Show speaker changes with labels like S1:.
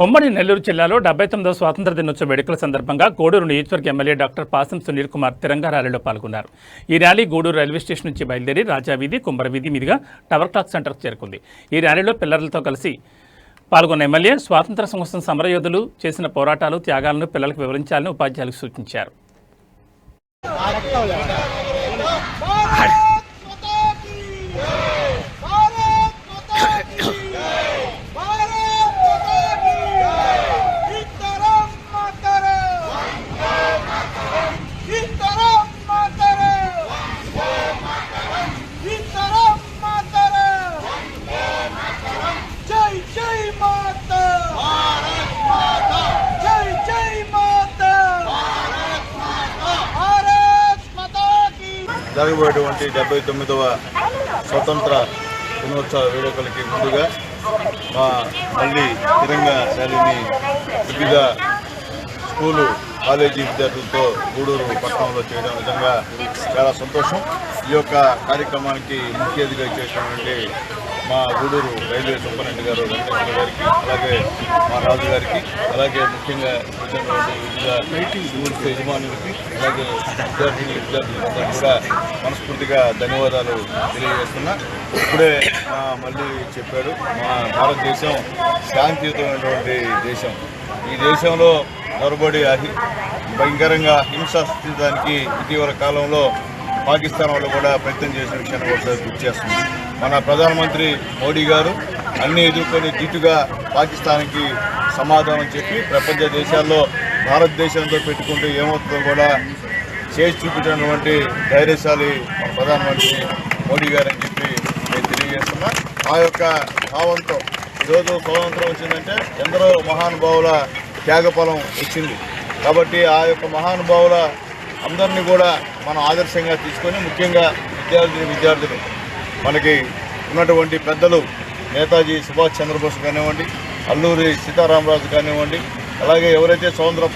S1: ఉమ్మడి నెల్లూరు జిల్లాలో డెబ్బై తొమ్మిదవ స్వాతంత్ర దినోత్సవ వేడుకల సందర్భంగా గూడూరు నియోజకవర్గ ఎమ్మెల్యే డాక్టర్ పాసం సునీల్ కుమార్ తిరంగా ర్యాలీలో పాల్గొన్నారు. ఈ ర్యాలీ గూడూరు రైల్వే స్టేషన్ నుంచి బయలుదేరి రాజా వీధి కుంభర వీధి మీదుగా టవర్ క్లాక్ సెంటర్కు చేరుకుంది. ఈ ర్యాలీలో పిల్లలతో కలిసి పాల్గొన్న ఎమ్మెల్యే స్వాతంత్ర సంవత్సరం సమరయోధులు చేసిన పోరాటాలు త్యాగాలను పిల్లలకు వివరించాలని ఉపాధ్యాయులకు సూచించారు.
S2: జరగబోయేటువంటి డెబ్బై తొమ్మిదవ స్వతంత్ర దినోత్సవ వేడుకలకి ముందుగా మా మళ్ళీ తిరంగా ర్యాలీని వివిధ స్కూలు కాలేజీ విద్యార్థులతో గూడూరు పట్టణంలో చేయడం నిజంగా చాలా సంతోషం. ఈ యొక్క కార్యక్రమానికి ముఖ్య అతిథిగా చేసినటువంటి మా గూడూరు రైల్వే సూపరింటెండెంట్ గారు వెంకటేశ్వర గారికి అలాగే మా రాజు గారికి అలాగే ముఖ్యంగా వచ్చినటువంటి యజమానులకి అలాగే విద్యార్థిని విద్యార్థులందరికీ కూడా మనస్ఫూర్తిగా ధన్యవాదాలు తెలియజేస్తున్నా. ఇప్పుడే మళ్ళీ చెప్పాడు మా భారతదేశం శాంతియుతమైనటువంటి దేశం. ఈ దేశంలో నొరబడి భయంకరంగా హింసాస్థితానికి ఇటీవల కాలంలో పాకిస్తాన్ వాళ్ళు కూడా ప్రయత్నం చేసిన విషయాన్ని ఒకసారి గుర్తు చేస్తుంది మన ప్రధానమంత్రి మోడీ గారు అన్ని ఎదుర్కొని ధీటుగా పాకిస్తాన్కి సమాధానం చెప్పి ప్రపంచ దేశాల్లో భారతదేశంతో పెట్టుకుంటే ఏమవుతుందో కూడా చేసి చూపించినటువంటి ధైర్యశాలి మన ప్రధానమంత్రి మోడీ గారు అని చెప్పి నేను తెలియజేస్తున్నా. ఆ యొక్క భావంతో ఈరోజు స్వాతంత్రం వచ్చిందంటే ఎందరో మహానుభావుల త్యాగఫలం వచ్చింది. కాబట్టి ఆ యొక్క మహానుభావుల అందరినీ కూడా మనం ఆదర్శంగా తీసుకొని ముఖ్యంగా విద్యార్థిని విద్యార్థులు మనకి ఉన్నటువంటి పెద్దలు నేతాజీ సుభాష్ చంద్రబోస్ కానివ్వండి అల్లూరి సీతారామరాజు కానివ్వండి అలాగే ఎవరైతే స్వతంత్ర